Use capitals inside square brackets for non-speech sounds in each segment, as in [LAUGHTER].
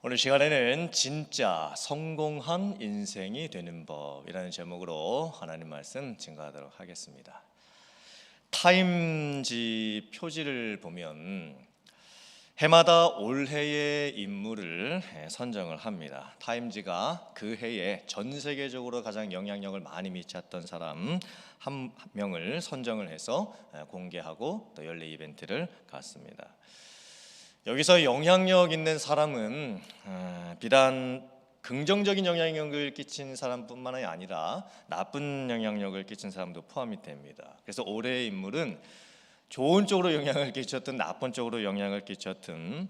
오늘 시간에는 진짜 성공한 인생이 되는 법이라는 제목으로 하나님 말씀 증거하도록 하겠습니다. 타임지 표지를 보면 해마다 올해의 인물을 선정을 합니다. 타임지가 그 해에 전 세계적으로 가장 영향력을 많이 미쳤던 사람 한 명을 선정을 해서 공개하고 또 연례 이벤트를 갖습니다. 여기서 영향력 있는 사람은 어, 비단 긍정적인 영향력을 끼친 사람뿐만 아니라 나쁜 영향력을 끼친 사람도 포함이 됩니다. 그래서 올해의 인물은 좋은 쪽으로 영향을 끼쳤든 나쁜 쪽으로 영향을 끼쳤든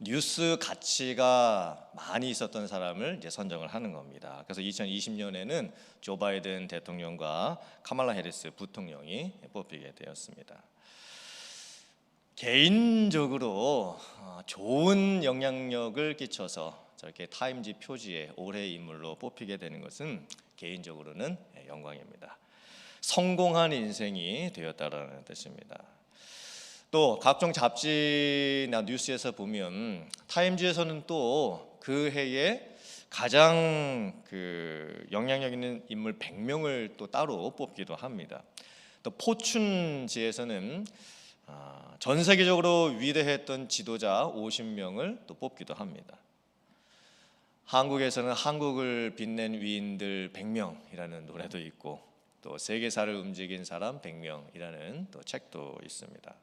뉴스 가치가 많이 있었던 사람을 이제 선정을 하는 겁니다. 그래서 2020년에는 조 바이든 대통령과 카말라 해리스 부통령이 뽑히게 되었습니다. 개인적으로 어, 좋은 영향력을 끼쳐서 저렇게 타임지 표지에 올해 인물로 뽑히게 되는 것은 개인적으로는 영광입니다. 성공한 인생이 되었다라는 뜻입니다. 또 각종 잡지나 뉴스에서 보면 타임지에서는 또 그 해에 가장 그 영향력 있는 인물 100명을 또 따로 뽑기도 합니다. 또 포춘지에서는 아, 전 세계적으로 위대했던 지도자 50명을 또 뽑기도 합니다. 한국에서는 한국을 빛낸 위인들 100명이라는 노래도 있고 또 세계사를 움직인 사람 100명이라는 또 책도 있습니다.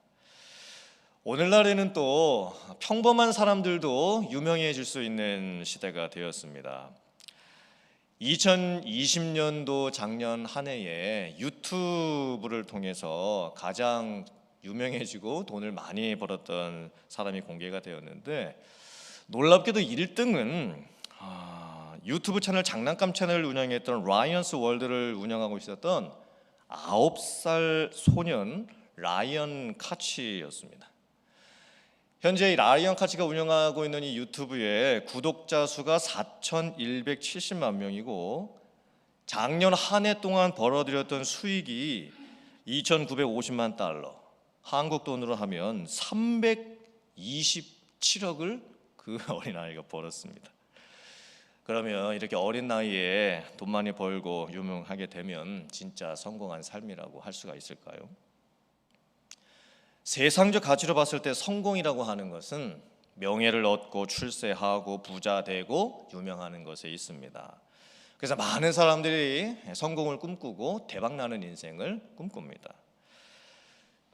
오늘날에는 또 평범한 사람들도 유명해질 수 있는 시대가 되었습니다. 2020년도 작년 한 해에 유튜브를 통해서 가장 유명해지고 돈을 많이 벌었던 사람이 공개가 되었는데 놀랍게도 1등은 아, 유튜브 채널 장난감 채널을 운영했던 라이언스 월드를 운영하고 있었던 9살 소년 라이언 카치였습니다. 현재 라이언 카치가 운영하고 있는 이 유튜브의 구독자 수가 4,170만 명이고 작년 한 해 동안 벌어들였던 수익이 2,950만 달러, 한국 돈으로 하면 327억을 그 [LAUGHS] 어린아이가 벌었습니다. 그러면 이렇게 어린 나이에 돈 많이 벌고 유명하게 되면 진짜 성공한 삶이라고 할 수가 있을까요? 세상적 가치로 봤을 때 성공이라고 하는 것은 명예를 얻고 출세하고 부자 되고 유명하는 것에 있습니다. 그래서 많은 사람들이 성공을 꿈꾸고 대박 나는 인생을 꿈꿉니다.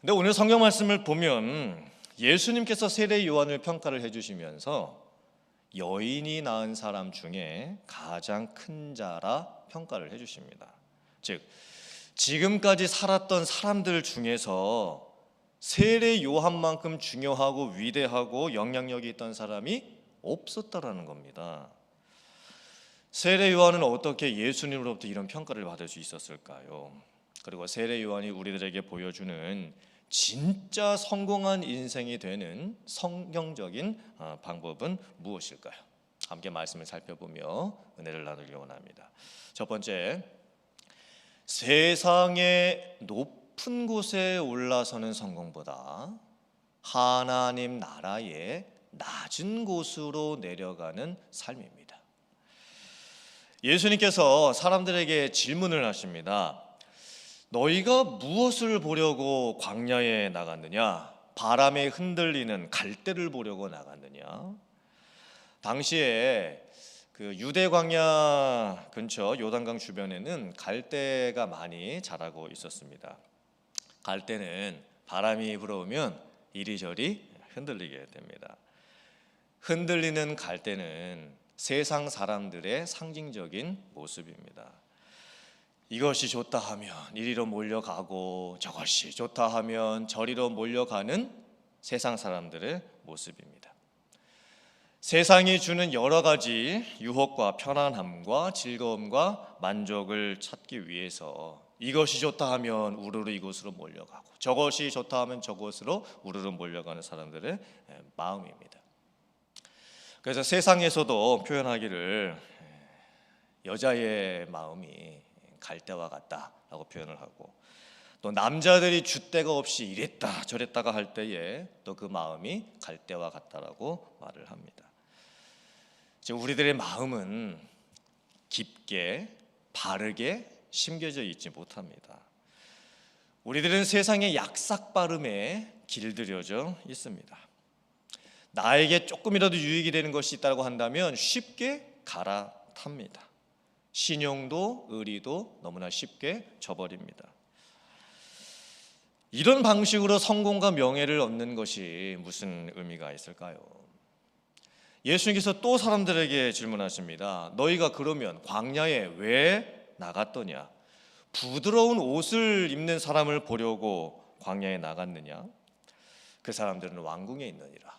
근데 오늘 성경 말씀을 보면 예수님께서 세례 요한을 평가를 해주시면서 여인이 낳은 사람 중에 가장 큰 자라 평가를 해주십니다. 즉 지금까지 살았던 사람들 중에서 세례 요한만큼 중요하고 위대하고 영향력이 있던 사람이 없었다라는 겁니다. 세례 요한은 어떻게 예수님으로부터 이런 평가를 받을 수 있었을까요? 그리고 세례 요한이 우리들에게 보여주는 진짜 성공한 인생이 되는 성경적인 아, 방법은 무엇일까요? 함께 말씀을 살펴보며 은혜를 나누기 원합니다. 첫 번째, 세상의 높은 곳에 올라서는 성공보다 하나님 나라의 낮은 곳으로 내려가는 삶입니다. 예수님께서 사람들에게 질문을 하십니다. 너희가 무엇을 보려고 광야에 나갔느냐? 바람에 흔들리는 갈대를 보려고 나갔느냐? 당시에 그 유대 광야 근처 요단강 주변에는 갈대가 많이 자라고 있었습니다. 갈대는 바람이 불어오면 이리저리 흔들리게 됩니다. 흔들리는 갈대는 세상 사람들의 상징적인 모습입니다. 이것이 좋다 하면 이리로 몰려가고 저것이 좋다 하면 저리로 몰려가는 세상 사람들의 모습입니다. 세상이 주는 여러 가지 유혹과 편안함과 즐거움과 만족을 찾기 위해서 이것이 좋다 하면 우르르 이곳으로 몰려가고 저것이 좋다 하면 저곳으로 우르르 몰려가는 사람들의 마음입니다. 그래서 세상에서도 표현하기를 여자의 마음이 갈대와 같다라고 표현을 하고 또 남자들이 줏대가 없이 이랬다 저랬다가 할 때에 또 그 마음이 갈대와 같다라고 말을 합니다. 이제 우리들의 마음은 깊게 바르게 심겨져 있지 못합니다. 우리들은 세상의 약삭빠름에 길들여져 있습니다. 나에게 조금이라도 유익이 되는 것이 있다고 한다면 쉽게 갈아탑니다. 신용도 의리도 너무나 쉽게 저버립니다. 이런 방식으로 성공과 명예를 얻는 것이 무슨 의미가 있을까요? 예수님께서 또 사람들에게 질문하십니다. 너희가 그러면 광야에 왜 나갔더냐? 부드러운 옷을 입는 사람을 보려고 광야에 나갔느냐? 그 사람들은 왕궁에 있느니라.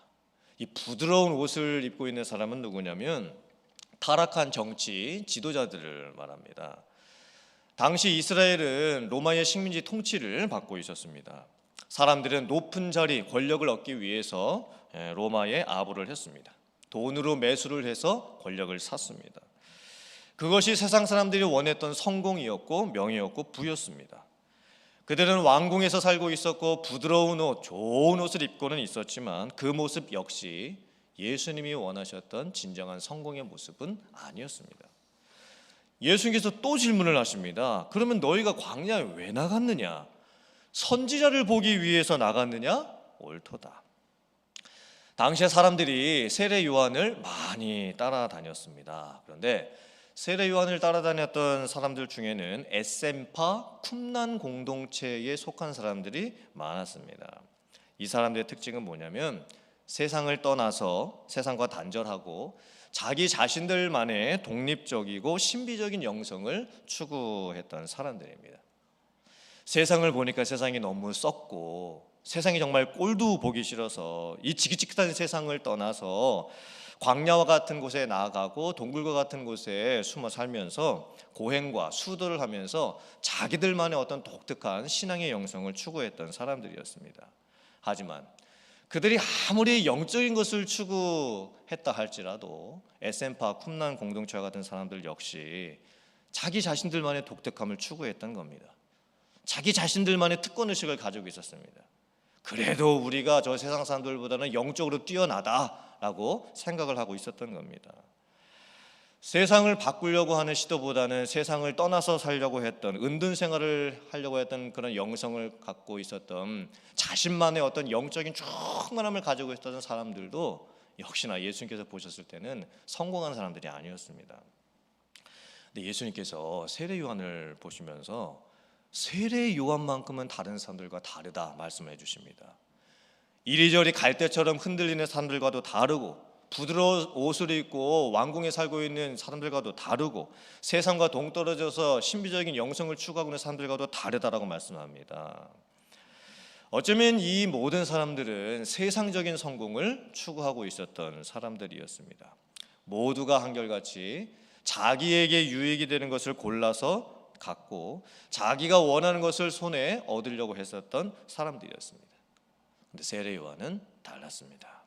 이 부드러운 옷을 입고 있는 사람은 누구냐면 타락한 정치 지도자들을 말합니다. 당시 이스라엘은 로마의 식민지 통치를 받고 있었습니다. 사람들은 높은 자리, 권력을 얻기 위해서 예, 로마에 아부를 했습니다. 돈으로 매수를 해서 권력을 샀습니다. 그것이 세상 사람들이 원했던 성공이었고 명예였고 부였습니다. 그들은 왕궁에서 살고 있었고 부드러운 옷, 좋은 옷을 입고는 있었지만 그 모습 역시 예수님이 원하셨던 진정한 성공의 모습은 아니었습니다. 예수님께서 또 질문을 하십니다. 그러면 너희가 광야에 왜 나갔느냐? 선지자를 보기 위해서 나갔느냐? 옳도다. 당시에 사람들이 세례 요한을 많이 따라다녔습니다. 그런데 세례 요한을 따라다녔던 사람들 중에는 에셈파 쿰난 공동체에 속한 사람들이 많았습니다. 이 사람들의 특징은 뭐냐면 세상을 떠나서 세상과 단절하고 자기 자신들만의 독립적이고 신비적인 영성을 추구했던 사람들입니다. 세상을 보니까 세상이 너무 썩고 세상이 정말 꼴도 보기 싫어서 이 지긋지긋한 세상을 떠나서 광야와 같은 곳에 나아가고 동굴과 같은 곳에 숨어 살면서 고행과 수도를 하면서 자기들만의 어떤 독특한 신앙의 영성을 추구했던 사람들이었습니다. 하지만 그들이 아무리 영적인 것을 추구했다 할지라도 에센파 쿰난 공동체와 같은 사람들 역시 자기 자신들만의 독특함을 추구했던 겁니다. 자기 자신들만의 특권 의식을 가지고 있었습니다. 그래도 우리가 저 세상 사람들보다는 영적으로 뛰어나다라고 생각을 하고 있었던 겁니다. 세상을 바꾸려고 하는 시도보다는 세상을 떠나서 살려고 했던 은둔 생활을 하려고 했던 그런 영성을 갖고 있었던 자신만의 어떤 영적인 충만함을 가지고 있었던 사람들도 역시나 예수님께서 보셨을 때는 성공한 사람들이 아니었습니다. 근데 예수님께서 세례 요한을 보시면서 세례 요한만큼은 다른 사람들과 다르다 말씀해 주십니다. 이리저리 갈대처럼 흔들리는 사람들과도 다르고 부드러운 옷을 입고 왕궁에 살고 있는 사람들과도 다르고 세상과 동떨어져서 신비적인 영성을 추구하고 있는 사람들과도 다르다라고 말씀합니다. 어쩌면 이 모든 사람들은 세상적인 성공을 추구하고 있었던 사람들이었습니다. 모두가 한결같이 자기에게 유익이 되는 것을 골라서 갖고 자기가 원하는 것을 손에 얻으려고 했었던 사람들이었습니다. 근데 세례 요한은 달랐습니다.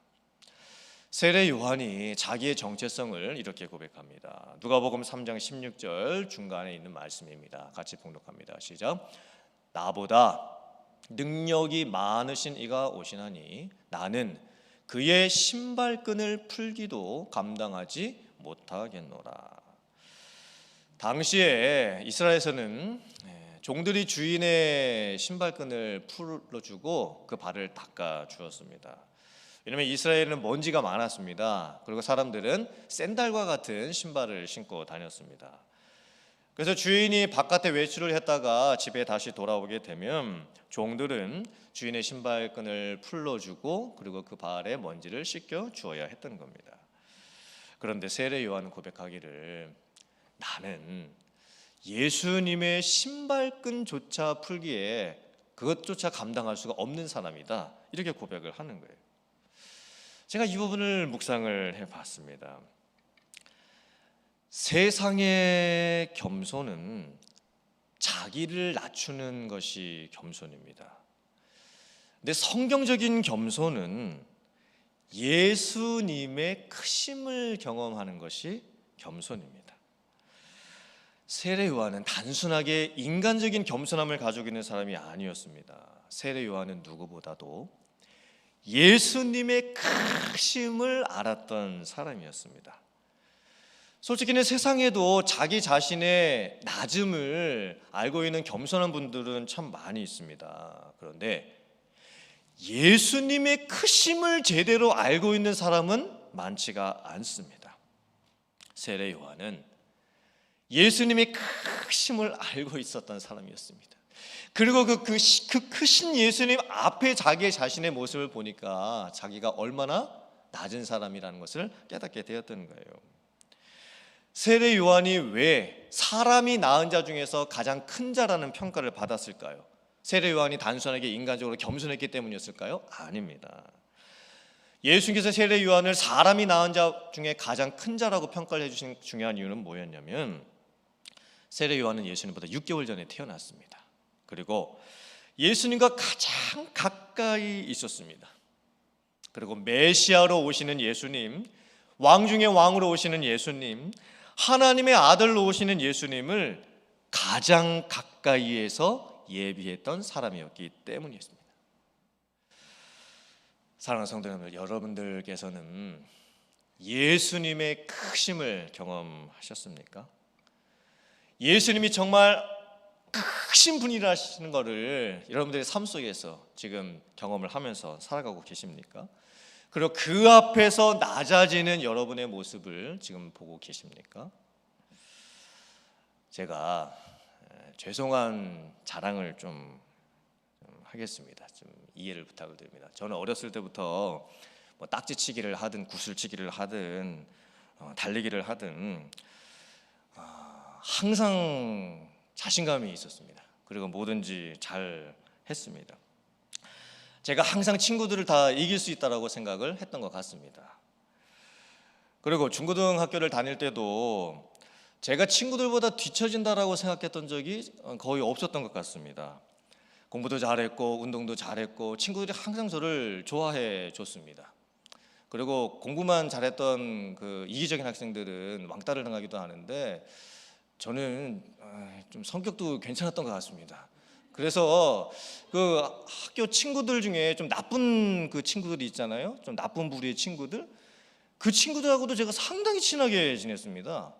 세례 요한이 자기의 정체성을 이렇게 고백합니다. 누가복음 3장 16절 중간에 있는 말씀입니다. 같이 봉독합니다. 시작. 나보다 능력이 많으신 이가 오시나니 나는 그의 신발끈을 풀기도 감당하지 못하겠노라. 당시에 이스라엘에서는 예, 종들이 주인의 신발끈을 풀어주고 그 발을 닦아 주었습니다. 왜냐하면 이스라엘은 먼지가 많았습니다. 그리고 사람들은 샌달과 같은 신발을 신고 다녔습니다. 그래서 주인이 바깥에 외출을 했다가 집에 다시 돌아오게 되면 종들은 주인의 신발끈을 풀러주고 그리고 그 발에 먼지를 씻겨 주어야 했던 겁니다. 그런데 세례 요한은 고백하기를 나는 예수님의 신발끈조차 풀기에 그것조차 감당할 수가 없는 사람이다. 이렇게 고백을 하는 거예요. 제가 이 부분을 묵상을 해봤습니다. 세상의 겸손은 자기를 낮추는 것이 겸손입니다. 근데 성경적인 겸손은 예수님의 크심을 경험하는 것이 겸손입니다. 세례 요한은 단순하게 인간적인 겸손함을 가지고 있는 사람이 아니었습니다. 세례 요한은 누구보다도 예수님의 크심을 알았던 사람이었습니다. 솔직히는 세상에도 자기 자신의 낮음을 알고 있는 겸손한 분들은 참 많이 있습니다. 그런데 예수님의 크심을 제대로 알고 있는 사람은 많지가 않습니다. 세례 요한은 예수님의 크심을 알고 있었던 사람이었습니다. 그리고 그, 그, 시- 그 크신 예수님 앞에 자기 자신의 모습을 보니까 자기가 얼마나 낮은 사람이라는 것을 깨닫게 되었던 거예요. 세례 요한이 왜 사람이 낳은 자 중에서 가장 큰 자라는 평가를 받았을까요? 세례 요한이 단순하게 인간적으로 겸손했기 때문이었을까요? 아닙니다. 예수님께서 세례 요한을 사람이 낳은 자 중에 가장 큰 자라고 평가를 해주신 중요한 이유는 뭐였냐면 세례 요한은 예수님보다 6개월 전에 태어났습니다. 그리고 예수님과 가장 가까이 있었습니다. 그리고 메시아로 오시는 예수님, 왕 중의 왕으로 오시는 예수님, 하나님의 아들로 오시는 예수님을 가장 가까이에서 예비했던 사람이었기 때문이었습니다. 사랑하는 성도 여러분, 여러분들께서는 예수님의 크심을 경험하셨습니까? 예수님이 정말 크신 분이라시는 것을 여러분들의 삶 속에서 지금 경험을 하면서 살아가고 계십니까? 그리고 그 앞에서 낮아지는 여러분의 모습을 지금 보고 계십니까? 제가 에, 죄송한 자랑을 좀, 좀 하겠습니다. 좀 이해를 부탁을 드립니다. 저는 어렸을 때부터 뭐 딱지치기를 하든 구슬치기를 하든 어, 달리기를 하든 아, 항상 자신감이 있었습니다. 그리고 뭐든지 잘 했습니다. 제가 항상 친구들을 다 이길 수 있다라고 생각을 했던 것 같습니다. 그리고 중고등학교를 다닐 때도 제가 친구들보다 뒤처진다라고 생각했던 적이 거의 없었던 것 같습니다. 공부도 잘했고 운동도 잘했고 친구들이 항상 저를 좋아해 줬습니다. 그리고 공부만 잘했던 그 이기적인 학생들은 왕따를 당하기도 하는데 저는 아, 좀 성격도 괜찮았던 것 같습니다. 그래서 그 학교 친구들 중에 좀 나쁜 그 친구들이 있잖아요. 좀 나쁜 부류의 친구들. 그 친구들하고도 제가 상당히 친하게 지냈습니다.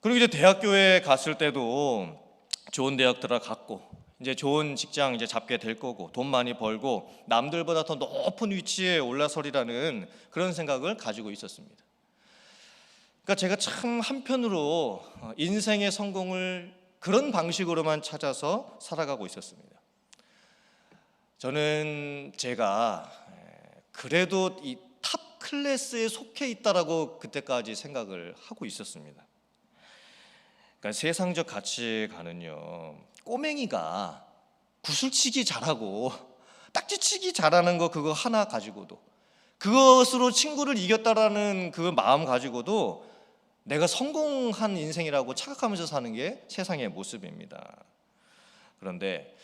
그리고 이제 대학교에 갔을 때도 좋은 대학 들어갔고 이제 좋은 직장 이제 잡게 될 거고 돈 많이 벌고 남들보다 더 높은 위치에 올라서리라는 그런 생각을 가지고 있었습니다. 그러니까 제가 참 한편으로 어, 인생의 성공을 그런 방식으로만 찾아서 살아가고 있었습니다. 저는 제가 에, 그래도 이 탑 클래스에 속해 있다라고 그때까지 생각을 하고 있었습니다. 그러니까 세상적 가치관은요 꼬맹이가 구슬치기 잘하고 딱지치기 잘하는 거 그거 하나 가지고도 그것으로 친구를 이겼다라는 그 마음 가지고도 내가 성공한 인생이라고 착각하면서 사는 게 세상의 모습입니다. 그런데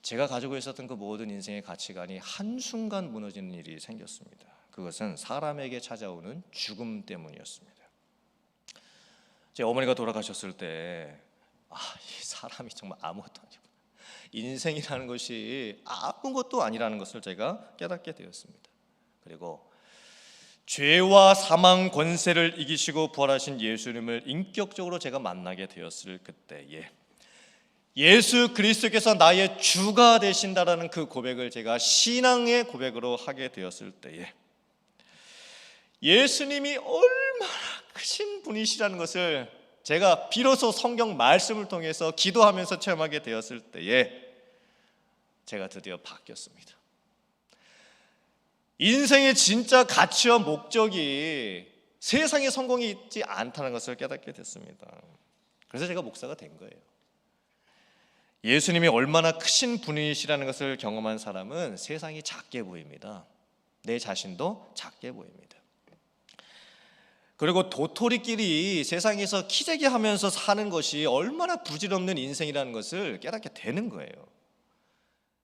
제가 가지고 있었던 그 모든 인생의 가치관이 한순간 무너지는 일이 생겼습니다. 그것은 사람에게 찾아오는 죽음 때문이었습니다. 제 어머니가 돌아가셨을 때, 아, 이 사람이 정말 아무것도 아니고 인생이라는 것이 아무것도 아니라는 것을 제가 깨닫게 되었습니다. 그리고 죄와 사망 권세를 이기시고 부활하신 예수님을 인격적으로 제가 만나게 되었을 그때에 예수 그리스도께서 나의 주가 되신다라는 그 고백을 제가 신앙의 고백으로 하게 되었을 때에 예수님이 얼마나 크신 분이시라는 것을 제가 비로소 성경 말씀을 통해서 기도하면서 체험하게 되었을 때에 제가 드디어 바뀌었습니다. 인생의 진짜 가치와 목적이 세상의 성공이 있지 않다는 것을 깨닫게 됐습니다. 그래서 제가 목사가 된 거예요. 예수님이 얼마나 크신 분이시라는 것을 경험한 사람은 세상이 작게 보입니다. 내 자신도 작게 보입니다. 그리고 도토리끼리 세상에서 키재기 하면서 사는 것이 얼마나 부질없는 인생이라는 것을 깨닫게 되는 거예요.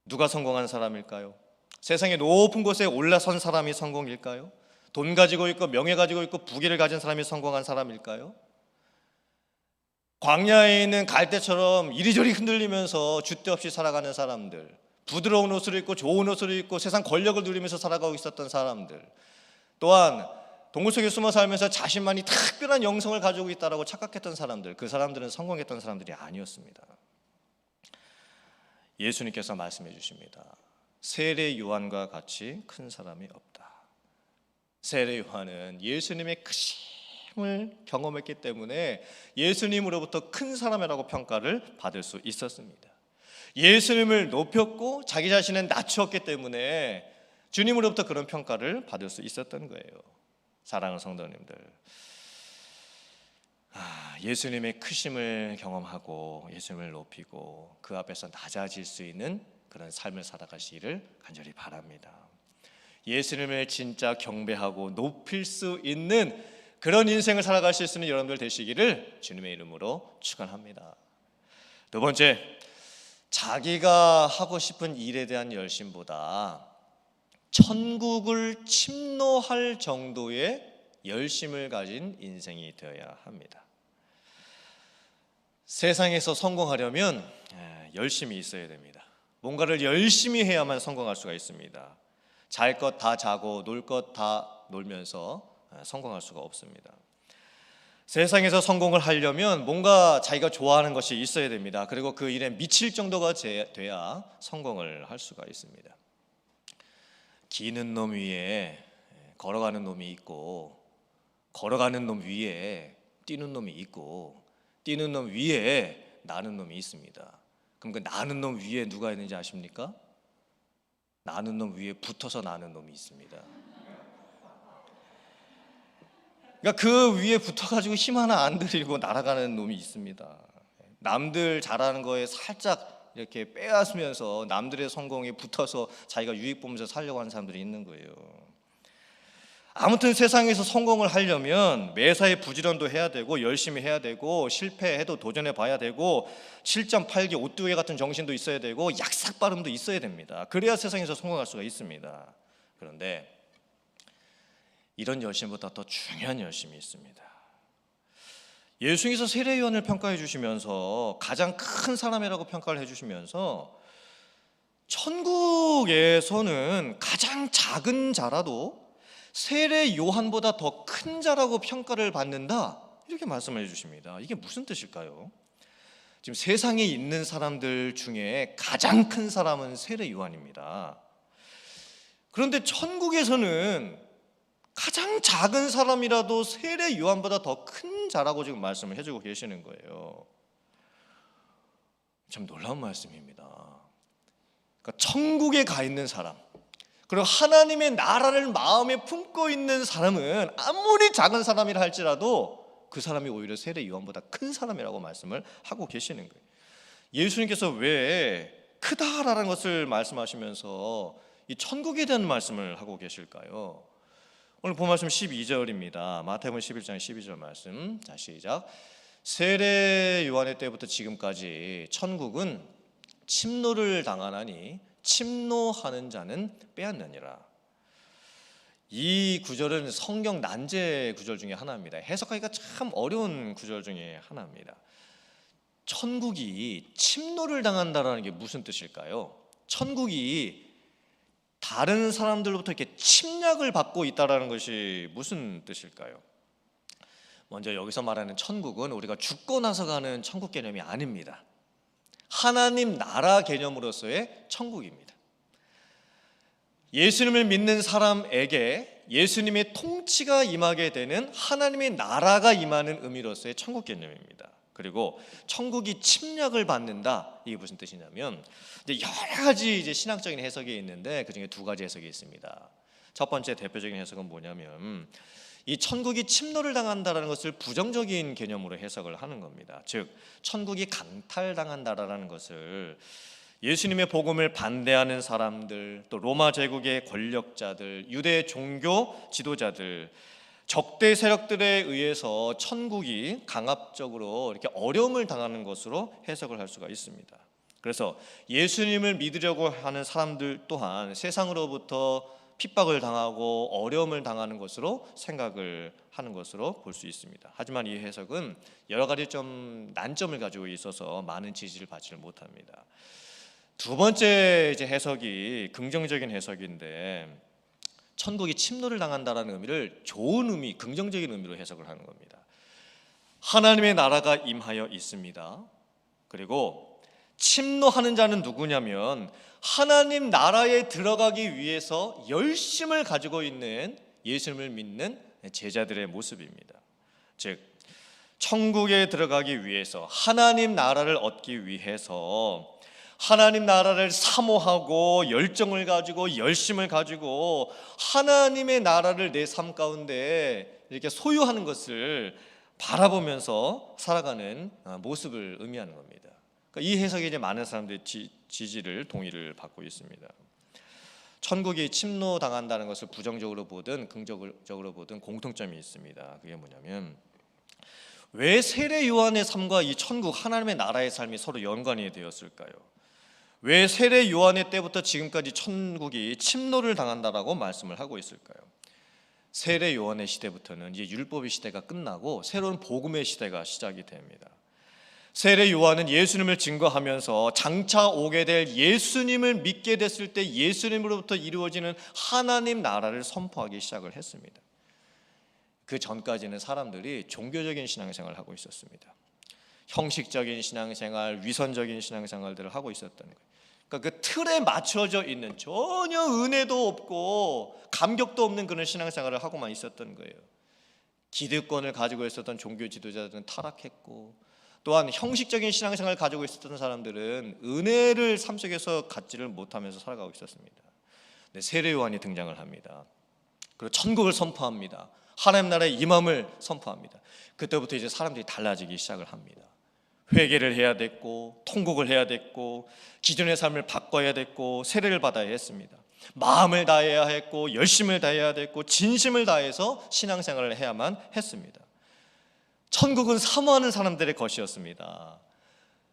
누가 성공한 사람일까요? 세상의 높은 곳에 올라선 사람이 성공일까요? 돈 가지고 있고 명예 가지고 있고 부귀를 가진 사람이 성공한 사람일까요? 광야에 있는 갈대처럼 이리저리 흔들리면서 줏대 없이 살아가는 사람들, 부드러운 옷을 입고 좋은 옷을 입고 세상 권력을 누리면서 살아가고 있었던 사람들, 또한 동굴 속에 숨어 살면서 자신만이 특별한 영성을 가지고 있다라고 착각했던 사람들, 그 사람들은 성공했던 사람들이 아니었습니다. 예수님께서 말씀해 주십니다. 세례 요한과 같이 큰 사람이 없다. 세례 요한은 예수님의 크심을 경험했기 때문에 예수님으로부터 큰 사람이라고 평가를 받을 수 있었습니다. 예수님을 높였고 자기 자신은 낮추었기 때문에 주님으로부터 그런 평가를 받을 수 있었던 거예요. 사랑하는 성도님들. 아, 예수님의 크심을 경험하고 예수님을 높이고 그 앞에서 낮아질 수 있는 그런 삶을 살아가시기를 간절히 바랍니다. 예수님을 진짜 경배하고 높일 수 있는 그런 인생을 살아가실 수 있는 여러분들 되시기를 주님의 이름으로 축원합니다. 두 번째, 자기가 하고 싶은 일에 대한 열심보다 천국을 침노할 정도의 열심을 가진 인생이 되어야 합니다. 세상에서 성공하려면 예, 열심히 있어야 됩니다. 뭔가를 열심히 해야만 성공할 수가 있습니다. 잘 것 다 자고 놀 것 다 놀면서 예, 성공할 수가 없습니다. 세상에서 성공을 하려면 뭔가 자기가 좋아하는 것이 있어야 됩니다. 그리고 그 일에 미칠 정도가 돼야 성공을 할 수가 있습니다. 기는 놈 위에 걸어가는 놈이 있고 걸어가는 놈 위에 뛰는 놈이 있고 뛰는 놈 위에 나는 놈이 있습니다. 그럼 그 나는 놈 위에 누가 있는지 아십니까? 나는 놈 위에 붙어서 나는 놈이 있습니다. 그러니까 그 위에 붙어가지고 힘 하나 안 들이고 날아가는 놈이 있습니다. 남들 잘하는 거에 살짝 이렇게 빼앗으면서 남들의 성공에 붙어서 자기가 유익 보면서 살려고 하는 사람들이 있는 거예요. 아무튼 세상에서 성공을 하려면 매사에 부지런도 해야 되고 열심히 해야 되고 실패해도 도전해 봐야 되고 7.8기 오뚜기 같은 정신도 있어야 되고 약삭빠름도 있어야 됩니다. 그래야 세상에서 성공할 수가 있습니다. 그런데 이런 열심보다 더 중요한 열심이 있습니다. 예수님께서 세례요한을 평가해 주시면서 가장 큰 사람이라고 평가를 해 주시면서 천국에서는 가장 작은 자라도 세례 요한보다 더 큰 자라고 평가를 받는다. 이렇게 말씀을 해 주십니다. 이게 무슨 뜻일까요? 지금 세상에 있는 사람들 중에 가장 큰 사람은 세례 요한입니다. 그런데 천국에서는 가장 작은 사람이라도 세례 요한보다 더 큰 자라고 지금 말씀을 해주고 계시는 거예요. 참 놀라운 말씀입니다. 그러니까 천국에 가 있는 사람, 그리고 하나님의 나라를 마음에 품고 있는 사람은 아무리 작은 사람이라 할지라도 그 사람이 오히려 세례 요한보다 큰 사람이라고 말씀을 하고 계시는 거예요. 예수님께서 왜 크다라는 것을 말씀하시면서 이 천국에 대한 말씀을 하고 계실까요? 오늘 본 말씀 12절입니다. 마태복음 11장 12절 말씀. 자, 시작. 세례 요한의 때부터 지금까지 천국은 침노를 당하나니 침노하는 자는 빼앗느니라. 이 구절은 성경 난제 구절 중에 하나입니다. 해석하기가 참 어려운 구절 중에 하나입니다. 천국이 침노를 당한다라는 게 무슨 뜻일까요? 천국이 다른 사람들로부터 이렇게 침략을 받고 있다라는 것이 무슨 뜻일까요? 먼저 여기서 말하는 천국은 우리가 죽고 나서 가는 천국 개념이 아닙니다. 하나님 나라 개념으로서의 천국입니다. 예수님을 믿는 사람에게 예수님의 통치가 임하게 되는 하나님의 나라가 임하는 의미로서의 천국 개념입니다. 그리고 천국이 침략을 받는다 이게 무슨 뜻이냐면 이제 여러 가지 이제 신학적인 해석이 있는데 그 중에 두 가지 해석이 있습니다. 첫 번째 대표적인 해석은 뭐냐면 이 천국이 침노를 당한다라는 것을 부정적인 개념으로 해석을 하는 겁니다. 즉 천국이 강탈당한다라는 것을 예수님의 복음을 반대하는 사람들, 또 로마 제국의 권력자들, 유대 종교 지도자들 적대 세력들에 의해서 천국이 강압적으로 이렇게 어려움을 당하는 것으로 해석을 할 수가 있습니다. 그래서 예수님을 믿으려고 하는 사람들 또한 세상으로부터 핍박을 당하고 어려움을 당하는 것으로 생각을 하는 것으로 볼 수 있습니다. 하지만 이 해석은 여러 가지 좀 난점을 가지고 있어서 많은 지지를 받지를 못합니다. 두 번째 이제 해석이 긍정적인 해석인데 천국이 침노를 당한다라는 의미를 좋은 의미, 긍정적인 의미로 해석을 하는 겁니다. 하나님의 나라가 임하여 있습니다. 그리고 침노하는 자는 누구냐면 하나님 나라에 들어가기 위해서 열심을 가지고 있는 예수님을 믿는 제자들의 모습입니다. 즉 천국에 들어가기 위해서 하나님 나라를 얻기 위해서 하나님 나라를 사모하고 열정을 가지고 열심을 가지고 하나님의 나라를 내 삶 가운데 이렇게 소유하는 것을 바라보면서 살아가는 어, 모습을 의미하는 겁니다. 그러니까 이 해석에 이제 많은 사람들이 지, 지를 동의를 받고 있습니다. 천국이 침노 당한다는 것을 부정적으로 보든 긍정적으로 보든 공통점이 있습니다. 그게 뭐냐면 왜 세례 요한의 삶과 이 천국 하나님의 나라의 삶이 서로 연관이 되었을까요? 왜 세례 요한의 때부터 지금까지 천국이 침노를 당한다라고 말씀을 하고 있을까요? 세례 요한의 시대부터는 이제 율법의 시대가 끝나고 새로운 복음의 시대가 시작이 됩니다. 세례 요한은 예수님을 증거하면서 장차 오게 될 예수님을 믿게 됐을 때 예수님으로부터 이루어지는 하나님 나라를 선포하기 시작을 했습니다. 그 전까지는 사람들이 종교적인 신앙생활을 하고 있었습니다. 형식적인 신앙생활, 위선적인 신앙생활들을 하고 있었던 거예요. 그러니까 그 틀에 맞춰져 있는 전혀 은혜도 없고 감격도 없는 그런 신앙생활을 하고만 있었던 거예요. 기득권을 가지고 있었던 종교 지도자들은 타락했고 또한 형식적인 신앙생활을 가지고 있었던 사람들은 은혜를 삶 속에서 갖지를 못하면서 살아가고 있었습니다. 네, 세례 요한이 등장을 합니다. 그리고 천국을 선포합니다. 하나님 나라의 임함을 선포합니다. 그때부터 이제 사람들이 달라지기 시작을 합니다. 회개를 해야 됐고 통곡을 해야 됐고 기존의 삶을 바꿔야 됐고 세례를 받아야 했습니다. 마음을 다해야 했고 열심을 다해야 됐고 진심을 다해서 신앙생활을 해야만 했습니다. 천국은 사모하는 사람들의 것이었습니다.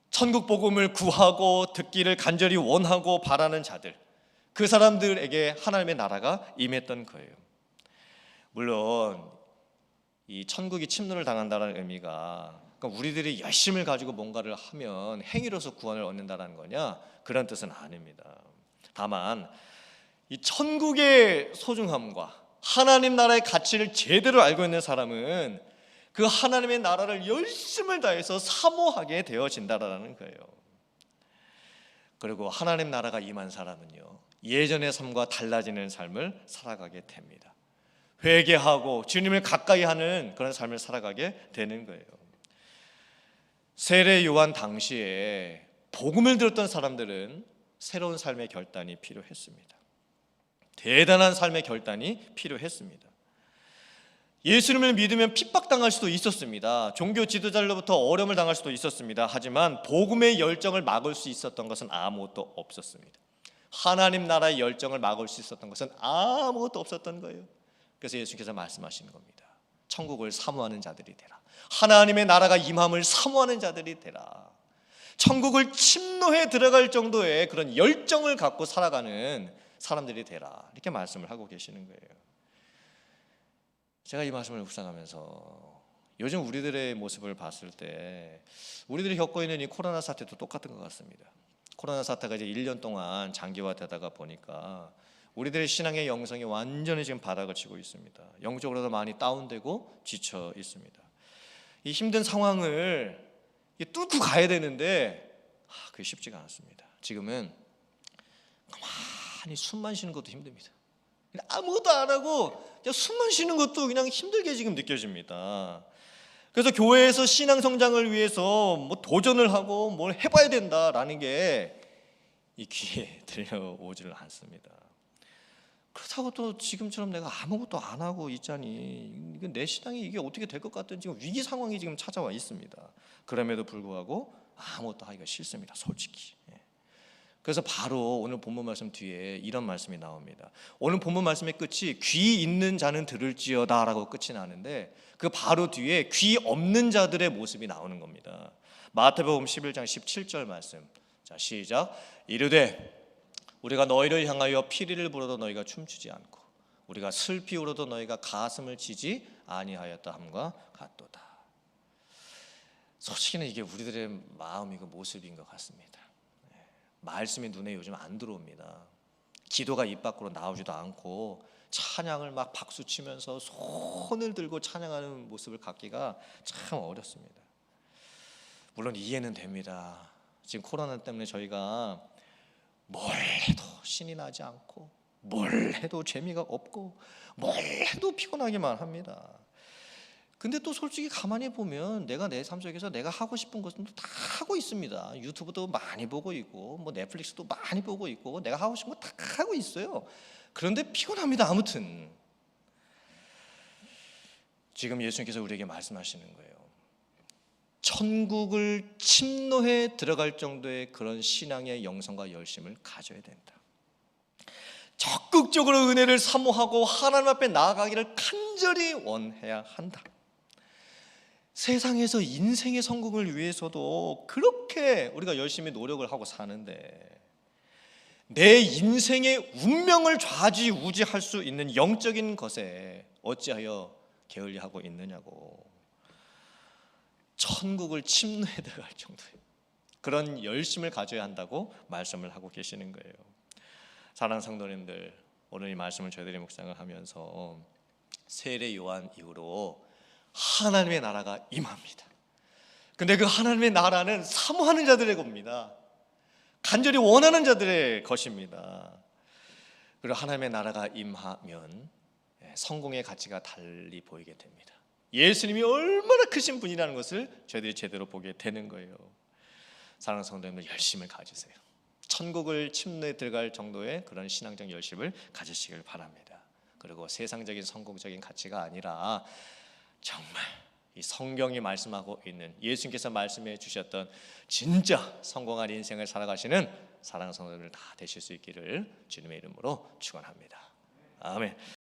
천국 복음을 구하고 듣기를 간절히 원하고 바라는 자들 그 사람들에게 하나님의 나라가 임했던 거예요. 물론 이 천국이 침노를 당한다는 의미가 그러니까 우리들이 열심을 가지고 뭔가를 하면 행위로서 구원을 얻는다는 거냐 그런 뜻은 아닙니다. 다만 이 천국의 소중함과 하나님 나라의 가치를 제대로 알고 있는 사람은 그 하나님의 나라를 열심을 다해서 사모하게 되어진다라는 거예요. 그리고 하나님 나라가 임한 사람은요 예전의 삶과 달라지는 삶을 살아가게 됩니다. 회개하고 주님을 가까이 하는 그런 삶을 살아가게 되는 거예요. 세례 요한 당시에 복음을 들었던 사람들은 새로운 삶의 결단이 필요했습니다. 대단한 삶의 결단이 필요했습니다. 예수님을 믿으면 핍박당할 수도 있었습니다. 종교 지도자로부터 어려움을 당할 수도 있었습니다. 하지만 복음의 열정을 막을 수 있었던 것은 아무것도 없었습니다. 하나님 나라의 열정을 막을 수 있었던 것은 아무것도 없었던 거예요. 그래서 예수께서 말씀하시는 겁니다. 천국을 사모하는 자들이 되라. 하나님의 나라가 임함을 사모하는 자들이 되라. 천국을 침노해 들어갈 정도의 그런 열정을 갖고 살아가는 사람들이 되라. 이렇게 말씀을 하고 계시는 거예요. 제가 이 말씀을 묵상하면서 요즘 우리들의 모습을 봤을 때 우리들이 겪고 있는 이 코로나 사태도 똑같은 것 같습니다. 코로나 사태가 이제 1년 동안 장기화되다가 보니까 우리들의 신앙의 영성이 완전히 지금 바닥을 치고 있습니다. 영적으로도 많이 다운되고 지쳐 있습니다. 이 힘든 상황을 뚫고 가야 되는데 아, 그게 쉽지가 않습니다. 지금은 가만히 숨만 쉬는 것도 힘듭니다. 아무것도 안 하고 숨만 쉬는 것도 그냥 힘들게 지금 느껴집니다. 그래서 교회에서 신앙 성장을 위해서 뭐 도전을 하고 뭘 해봐야 된다라는 게 이 귀에 [LAUGHS] 들려오지를 않습니다. 그렇다고 또 지금처럼 내가 아무것도 안 하고 있자니 내 신앙이 이게 어떻게 될 것 같은 지금 위기 상황이 지금 찾아와 있습니다. 그럼에도 불구하고 아무것도 하기가 싫습니다. 솔직히. 예. 그래서 바로 오늘 본문 말씀 뒤에 이런 말씀이 나옵니다. 오늘 본문 말씀의 끝이 귀 있는 자는 들을지어다라고 끝이 나는데 그 바로 뒤에 귀 없는 자들의 모습이 나오는 겁니다. 마태복음 11장 17절 말씀. 자, 시작. 이르되 우리가 너희를 향하여 피리를 불어도 너희가 춤추지 않고 우리가 슬피 울어도 너희가 가슴을 치지 아니하였다 함과 같도다. 솔직히는 이게 우리들의 마음이고 모습인 것 같습니다. 네. 말씀이 눈에 요즘 안 들어옵니다. 기도가 입 밖으로 나오지도 않고 찬양을 막 박수 치면서 손을 들고 찬양하는 모습을 갖기가 참 어렵습니다. 물론 이해는 됩니다. 지금 코로나 때문에 저희가 뭘 해도 신이 나지 않고 뭘 해도 재미가 없고 뭘 해도 피곤하기만 합니다. 근데 또 솔직히 가만히 보면 내가 내 삶 속에서 내가 하고 싶은 것은 다 하고 있습니다. 유튜브도 많이 보고 있고 뭐 넷플릭스도 많이 보고 있고 내가 하고 싶은 거 다 하고 있어요. 그런데 피곤합니다. 아무튼 지금 예수님께서 우리에게 말씀하시는 거예요. 천국을 침노해 들어갈 정도의 그런 신앙의 영성과 열심을 가져야 된다. 적극적으로 은혜를 사모하고 하나님 앞에 나아가기를 간절히 원해야 한다. 세상에서 인생의 성공을 위해서도 그렇게 우리가 열심히 노력을 하고 사는데 내 인생의 운명을 좌지우지할 수 있는 영적인 것에 어찌하여 게을리하고 있느냐고 천국을 침노해 [LAUGHS] 들어갈 정도의 그런 열심을 가져야 한다고 말씀을 하고 계시는 거예요. 사랑하는 성도님들, 오늘 이 말씀을 저희들이 묵상을 하면서 세례 요한 이후로 하나님의 나라가 임합니다. 근데 그 하나님의 나라는 사모하는 자들의 겁니다. 간절히 원하는 자들의 것입니다. 그리고 하나님의 나라가 임하면 예, 성공의 가치가 달리 보이게 됩니다. 예수님이 얼마나 크신 분이라는 것을 저희들이 제대로 보게 되는 거예요. 사랑하는 성도님들 열심을 가지세요. 천국을 침례 들어갈 정도의 그런 신앙적 열심을 가지시길 바랍니다. 그리고 세상적인 성공적인 가치가 아니라 정말 이 성경이 말씀하고 있는 예수님께서 말씀해 주셨던 진짜 성공한 인생을 살아가시는 사랑하는 성도들 다 되실 수 있기를 주님의 이름으로 축원합니다. 아멘.